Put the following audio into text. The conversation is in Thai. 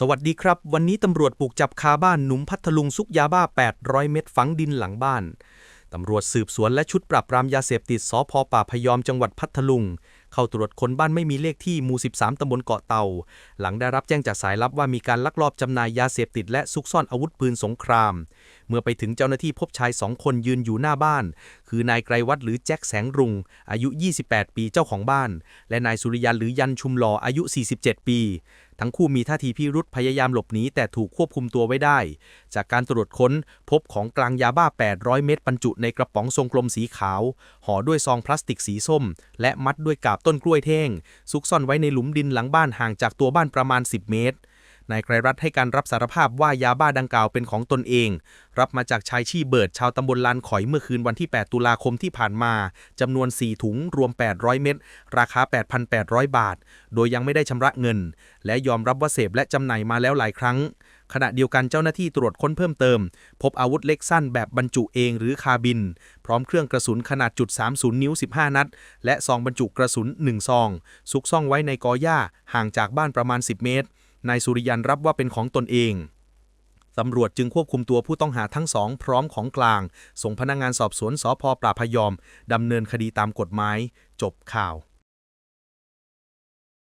สวัสดีครับ วันนี้ตำรวจบุกจับคาบ้านหนุ่มพัทลุงซุกยาบ้า 800 เม็ดฝังดินหลังบ้าน ตำรวจสืบสวนและชุดปราบปรามยาเสพติดสพป่าพยอมจังหวัดพัทลุง เข้าตรวจค้นบ้านไม่มีเลขที่หมู่ 13 ตำบลเกาะเต่าหลังได้รับแจ้งจากสายลับว่ามีการลักลอบจำหน่ายยาเสพติดและซุกซ่อนอาวุธปืนสงคราม เมื่อไปถึงเจ้าหน้าที่พบชายสองคนยืนอยู่หน้าบ้าน คือนายไกรวัฒน์หรือแจ็คแสงรุงอายุ 28 ปีเจ้าของบ้าน และนายสุริยันหรือยันชุมหลออายุ 47 ปี ทั้งคู่มีท่าทีพิรุษพยายามหลบหนีแต่ถูกควบคุมตัวไว้ได้ จากการตรวจค้นพบของกลางยาบ้า 800 เม็ดบรรจุในกระป๋องทรงกลมสีขาว ห่อด้วยซองพลาสติกสีส้ม และมัดด้วยกาบต้นกล้วยเท่งซุกซ่อนไว้ในหลุมดินหลังบ้านห่างจากตัวบ้านประมาณ 10 เมตร นายไกรรัตให้การรับสารภาพว่ายาบ้าดังกล่าวเป็นของตนเอง รับมาจากชายชี่เบิร์ดชาวตำบลลานขอยเมื่อคืนวันที่ 8 ตุลาคมที่ผ่านมาจำนวน 4 ถุงรวม 800 เม็ดราคา 8,800 บาท โดยยังไม่ได้ชำระเงิน และยอมรับว่าเสพและจำหน่ายมาแล้วหลายครั้ง ขณะเดียวกันเจ้าหน้าที่ตรวจค้นเพิ่มเติม พบอาวุธเล็กสั้นแบบบรรจุเองหรือคาบิน พร้อมเครื่องกระสุนขนาดจุด30 นิ้ว 15 นัด และซองบรรจุกระสุน 1 ซอง ซุกซ่องไว้ในกอหญ้าห่างจากบ้านประมาณ 10 เมตร นายสุริยันรับว่าเป็นของตนเองตำรวจจึงควบคุมตัวผู้ต้องหาทั้งสองพร้อมของกลาง ส่งพนักงานสอบสวนสพปราพยอม ดำเนินคดีตามกฎหมาย จบข่าว